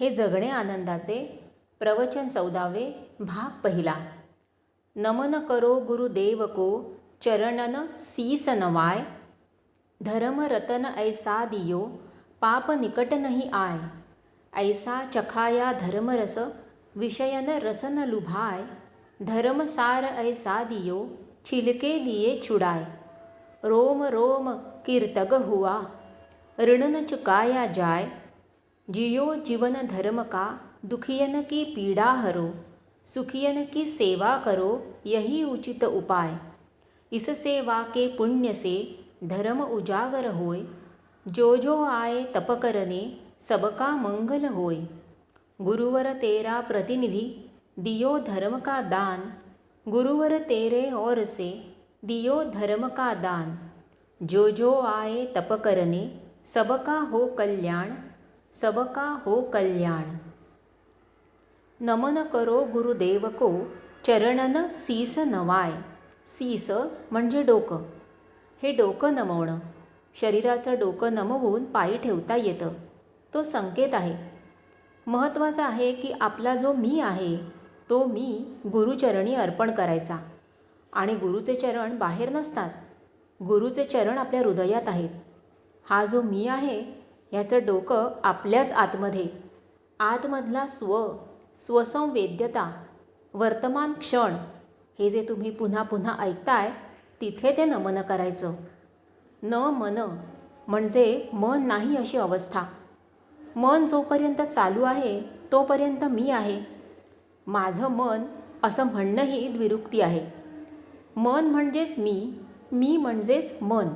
हे जगणे आनंदाचे प्रवचन चौदावे भाग पहिला. नमन करो गुरुदेव को चरणन सीस नवाय. धर्म रतन ऐसा दियो पाप निकट नही आय. ऐसा चखाया धर्मरस विषयन रसन लुभाय. धर्म सार ऐसा दियो छिलके दिए छुड़ाय. रोम रोम कीर्तग हुआ ऋण न चुकाया जाय. जियो जीवन धर्म का दुखियन की पीड़ा हरो, सुखियन की सेवा करो, यही उचित उपाय। इस सेवा के पुण्य से धर्म उजागर होय जो जो आए तप करने, सबका मंगल होय गुरुवर तेरा प्रतिनिधि, दियो धर्म का दान। गुरुवर तेरे और से, दियो धर्म का दान। जो जो आए तप करने, सबका हो कल्याण। सबका हो कल्याण। नमन करो गुरुदेव को चरणन सीस नवाय। सीस म्हणजे डोकं। हे डोकं नमवणं। शरीराचं डोकं नमवून पायी ठेवता येतं. तो संकेत आहे. महत्त्वाचं आहे की आपला जो मी आहे तो मी गुरुचरणी अर्पण करायचा. आणि गुरुचे चरण बाहेर नसतात. गुरुचे चरण आपल्या हृदयात आहेत. हा जो मी आहे ह्याचं डोकं आपल्याच आतमध्ये. आतमधला स्व स्वसंवेद्यता वर्तमान क्षण हे जे तुम्ही पुन्हा पुन्हा ऐकताय तिथे ते नमन करायचं. न मन म्हणजे मन नाही अशी अवस्था. मन जोपर्यंत चालू आहे तोपर्यंत मी आहे. माझं मन असं म्हणणंही द्विरुक्ती आहे. मन म्हणजेच मी मी म्हणजेच मन.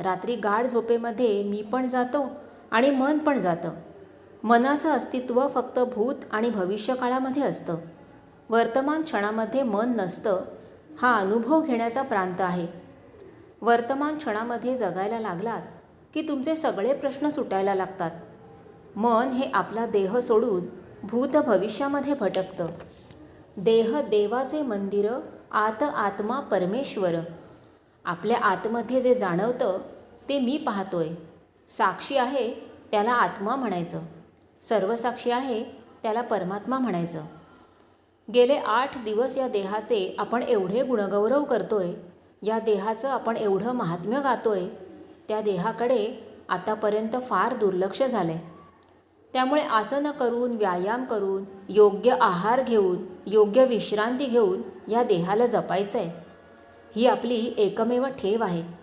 रात्री गाढ झोपेमध्ये मी पण जातो आणि मन पण जातं. मनाचं अस्तित्व फक्त भूत आणि भविष्यकाळामध्ये असतं. वर्तमान क्षणामध्ये मन नसतं हा अनुभव घेण्याचा प्रांत आहे. वर्तमान क्षणामध्ये जगायला लागलात की तुमचे सगळे प्रश्न सुटायला लागतात. मन हे आपला देह सोडून भूत भविष्यामध्ये भटकतं. देह देवाचे मंदिर आत आत्मा परमेश्वर. आपल्या आतमध्ये जे जाणवतं ते मी पाहतोय. साक्षी आहे त्याला आत्मा म्हणायचं. सर्वसाक्षी आहे त्याला परमात्मा म्हणायचं. गेले आठ दिवस या देहाचे आपण एवढे गुणगौरव करतोय या देहाचं आपण एवढं महात्म्य गातोय त्या देहाकडे आतापर्यंत फार दुर्लक्ष झालं आहे त्यामुळे आसनं करून व्यायाम करून योग्य आहार घेऊन योग्य विश्रांती घेऊन या देहाला जपायचं आहे ही आपली एकमेव ठेव आहे.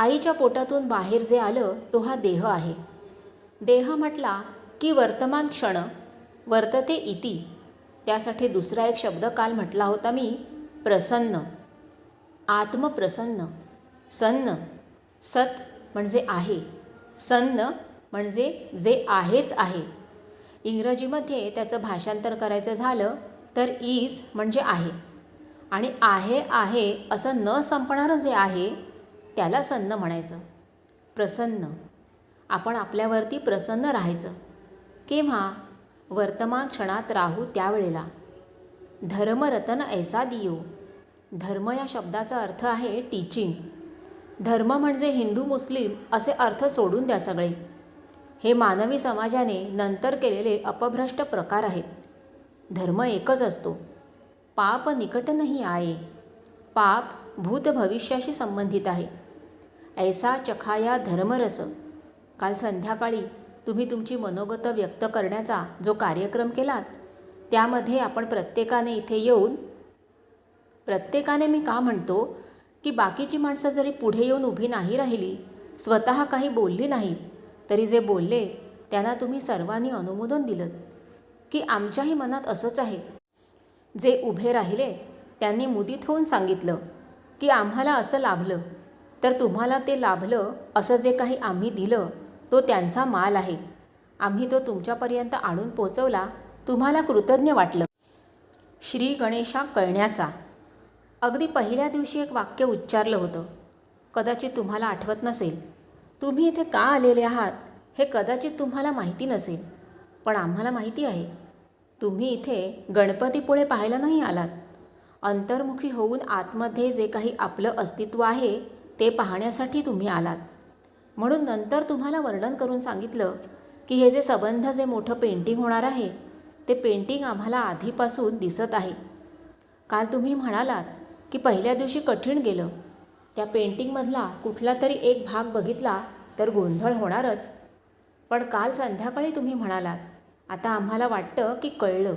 आईच्या पोटातून बाहेर जे आलं तो हा देह आहे. देह म्हटला की वर्तमान क्षण वर्तते इति. त्यासाठी दुसरा एक शब्द काल म्हटला होता मी प्रसन्न. आत्मप्रसन्न. सन्न. सत म्हणजे आहे. सन्न म्हणजे जे आहेच आहे. इंग्रजीमध्ये त्याचं भाषांतर करायचं झालं तर इज म्हणजे आहे. आणि आहे आहे असं न संपणारं जे आहे त्याला सन्न म्हणायचं. प्रसन्न. आपण आपल्यावरती प्रसन्न राहायचं. केव्हा? वर्तमान क्षणात राहू त्यावेळेला. धर्मरतन ऐसा दियो. धर्म या शब्दाचा अर्थ आहे टीचिंग धर्म म्हणजे हिंदू मुस्लिम असे अर्थ सोडून द्या सगळे. हे मानवी समाजाने नंतर केलेले अपभ्रष्ट प्रकार आहेत. धर्म एकच असतो. पाप निकट नाही आहे. पाप भूत भविष्याशी संबंधित आहे. ऐसा चखाया धर्मरस. काल संध्याकाळी तुम्ही तुमची मनोगत व्यक्त करण्याचा जो कार्यक्रम केलात त्यामध्ये आपण प्रत्येकाने इथे येऊन प्रत्येकाने मी का म्हणतो की बाकीची माणसं जरी पुढे येऊन उभी नाही राहिली स्वतः काही बोलली नाही तरी जे बोलले त्यांना तुम्ही सर्वांनी अनुमोदन दिलं की आमच्याही मनात असंच आहे. जे उभे राहिले त्यांनी मुदीत होऊन सांगितलं की आम्हाला असं लाभलं. तर तुम्हाला ते लाभलं असं जे काही आम्ही दिलं तो त्यांचा माल आहे. आम्ही तो तुमच्यापर्यंत आणून पोचवला तुम्हाला कृतज्ञ वाटलं. श्री गणेशा कळण्याचा. अगदी पहिल्या दिवशी एक वाक्य उच्चारलं होतं. कदाचित तुम्हाला आठवत नसेल. तुम्ही इथे का आलेले आहात हे कदाचित तुम्हाला माहिती नसेल. पण आम्हाला माहिती आहे. तुम्ही इथे गणपतीपुळे पाहायला नाही आलात. अंतर्मुखी होऊन आतमध्ये जे काही आपलं अस्तित्व आहे ते पाहण्यासाठी तुम्ही आलात. म्हणून नंतर तुम्हाला वर्णन करून सांगितलं की हे जे संबंध जे मोठं पेंटिंग होणार आहे ते पेंटिंग आम्हाला आधीपासून दिसत आहे. काल तुम्ही म्हणालात की पहिल्या दिवशी कठीण गेलं. त्या पेंटिंगमधला कुठला तरी एक भाग बघितला तर गोंधळ होणारच. पण काल संध्याकाळी तुम्ही म्हणालात आता आम्हाला वाटतं की कळलं.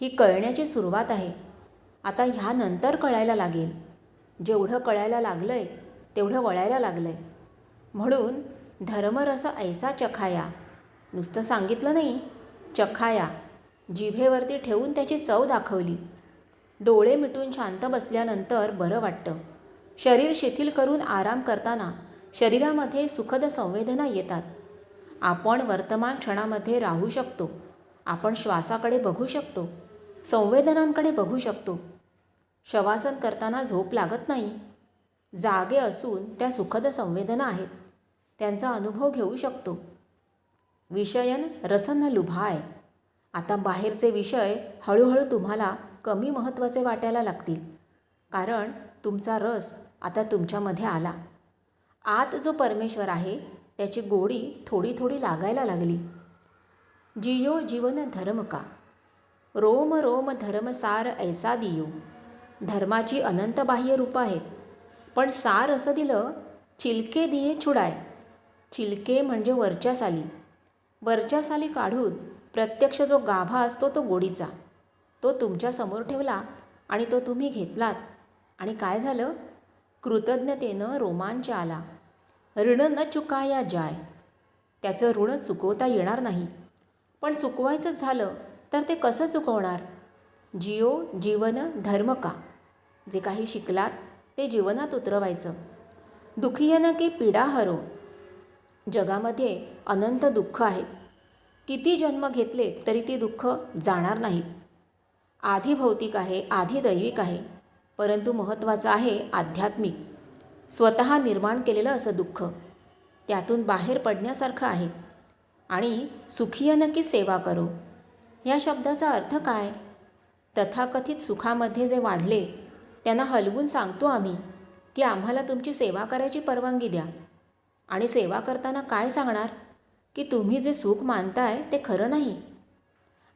ही कळण्याची सुरुवात आहे. आता ह्यानंतर कळायला लागेल. जेवढं कळायला लागलं आहे तेवढं वळायला लागलं आहे म्हणून धर्मरस ऐसा चखाया. नुसतं सांगितलं नाही. चखाया. जिभेवरती ठेवून त्याची चव दाखवली. डोळे मिटून शांत बसल्यानंतर बरं वाटतं. शरीर शिथिल करून आराम करताना शरीरामध्ये सुखद संवेदना येतात. आपण वर्तमान क्षणामध्ये राहू शकतो. आपण श्वासाकडे बघू शकतो. संवेदनांकडे बघू शकतो. शवासन करताना झोप लागत नाही. जागे असून त्या सुखद संवेदना आहेत. त्यांचा अनुभव घेऊ शकतो. विषयन रसन लुभाय. आता बाहेरचे विषय हळूहळू तुम्हाला कमी महत्त्वाचे वाटायला लागतील. कारण तुमचा रस आता तुमच्यामध्ये आला. आत जो परमेश्वर आहे त्याची गोडी थोडी थोडी लागायला लागली. जियो जीवन धर्म का? रोम रोम धर्मसार ऐसा दियो. धर्माची अनंत बाह्य रूपं आहेत पण सार असं दिलं चिलके दिये छुडाय. चिलके म्हणजे वरच्या साली. वरच्या साली काढून प्रत्यक्ष जो गाभा असतो तो गोडीचा. तो तुमच्यासमोर ठेवला आणि तो तुम्ही घेतलात. आणि काय झालं? कृतज्ञतेनं रोमांच आला. ऋण न चुकाया जाय. त्याचं ऋण चुकवता येणार नाही. पण चुकवायचं झालं तर ते कसं चुकवणार? जिओ जीवन धर्म का? जे काही शिकलात ते जीवनात उतरवायचं. दुखीयन की पीडा हरो? जगामध्ये अनंत दुःख आहे. किती जन्म घेतले तरी ती दुःख जाणार नाही. आधी भौतिक आहे आधी दैविक आहे. परंतु महत्त्वाचं आहे आध्यात्मिक. स्वतः निर्माण केलेलं असं दुःख. त्यातून बाहेर पडण्यासारखं आहे. आणि सुखीयन की सेवा करो? या शब्दाचा अर्थ काय? तथाकथित सुखामध्ये जे वाढले त्यांना हलवून सांगतो आम्ही की आम्हाला तुमची सेवा करायची परवानगी द्या. आणि सेवा करताना काय सांगणार? की तुम्ही जे सुख मानताय ते खरं नाही.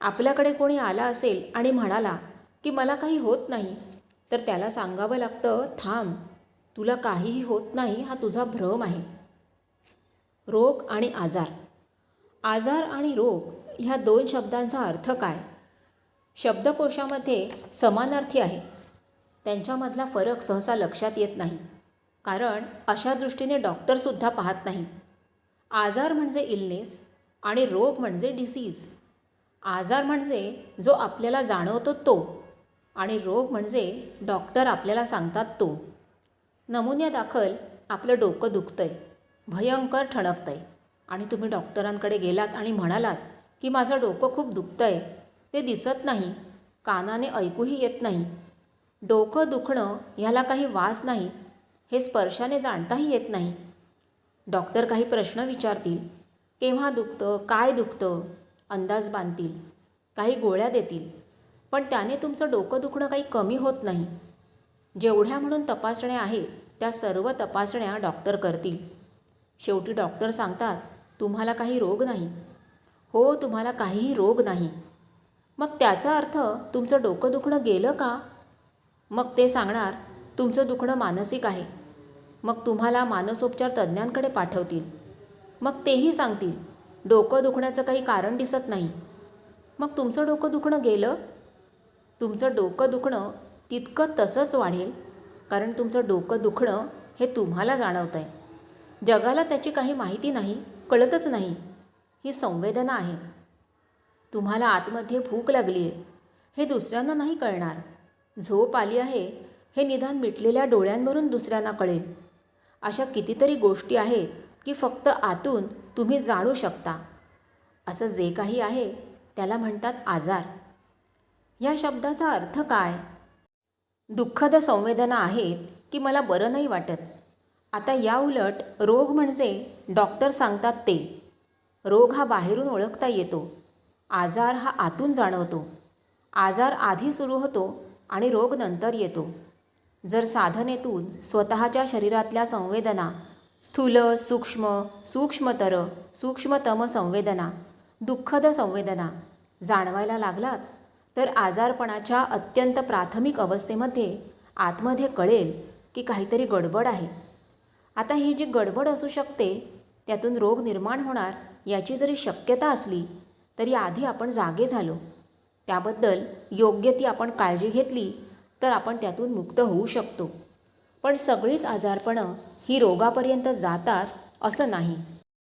आपल्याकडे कोणी आला असेल आणि म्हणाला की मला काही होत नाही तर त्याला सांगावं लागतं थांब तुला काहीही होत नाही हा तुझा भ्रम आहे. रोग आणि आजार. आजार आणि रोग ह्या दोन शब्दांचा अर्थ काय? शब्दकोशामध्ये समानार्थी आहे. त्यांच्यामधला फरक सहसा लक्षात येत नाही. कारण अशा दृष्टीने डॉक्टरसुद्धा पाहत नाही. आजार म्हणजे इलनेस आणि रोग म्हणजे डिसीज आजार म्हणजे जो आपल्याला जाणवतो तो आणि रोग म्हणजे डॉक्टर आपल्याला सांगतात तो. नमुन्यादाखल आपलं डोकं दुखतंय भयंकर ठणकतंय आणि तुम्ही डॉक्टरांकडे गेलात आणि म्हणालात की माझं डोकं खूप दुखतंय. ते दिसत नाही कानाने ऐकूही येत नाही. डोकं दुखणं ह्याला काही वास नाही हे स्पर्शाने जाणताही येत नाही. डॉक्टर काही प्रश्न विचारतील केव्हा दुखतं काय दुखतं अंदाज बांधतील काही गोळ्या देतील पण त्याने तुमचं डोकं दुखणं काही कमी होत नाही. जेवढ्या म्हणून तपासण्या आहेत त्या सर्व तपासण्या डॉक्टर करतील. शेवटी डॉक्टर सांगतात तुम्हाला काही रोग नाही. हो तुम्हाला काहीही रोग नाही. मग त्याचा अर्थ तुमचं डोकं दुखणं गेलं का? मग ते सांगणार तुमचं दुखणं मानसिक आहे. मग तुम्हाला मानसोपचार तज्ज्ञांकडे पाठवतील. मग तेही सांगतील डोकं दुखण्याचं काही कारण दिसत नाही. मग तुमचं डोकं दुखणं गेलं? तुमचं डोकं दुखणं तितकं तसंच वाढेल कारण तुमचं डोकं दुखणं हे तुम्हाला जाणवतं आहे जगाला त्याची काही माहिती नाही कळतच नाही. ही संवेदना आहे. तुम्हाला आतमध्ये भूक लागली आहे हे दुसऱ्यांना नाही कळणार. झोप आली आहे हे निदान मिटलेल्या डोळ्यांवरून दुसऱ्यांना कळेल. अशा कितीतरी गोष्टी आहेत की फक्त आतून तुम्ही जाणू शकता. असं जे काही आहे त्याला म्हणतात आजार. या शब्दाचा अर्थ काय? दुःखद संवेदना आहेत की मला बरं नाही वाटत. आता या उलट रोग म्हणजे डॉक्टर सांगतात ते. रोग हा बाहेरून ओळखता येतो. आजार हा आतून जाणवतो. आजार आधी सुरू होतो आणि रोग नंतर येतो. जर साधनेतून स्वतःच्या शरीरातल्या संवेदना स्थूल सूक्ष्म सूक्ष्मतर सूक्ष्मतम संवेदना दुःखद संवेदना जाणवायला लागलात तर आजारपणाच्या अत्यंत प्राथमिक अवस्थेमध्ये आतमध्ये कळेल की काहीतरी गडबड आहे. आता ही जी गडबड असू शकते त्यातून रोग निर्माण होणार याची जरी शक्यता असली तरी आधी आपण जागे झालो. त्याबद्दल योग्य ती आपण काळजी घेतली तर आपण त्यातून मुक्त होऊ शकतो. पण सगळीच आजारपणं ही रोगापर्यंत जातात असं नाही.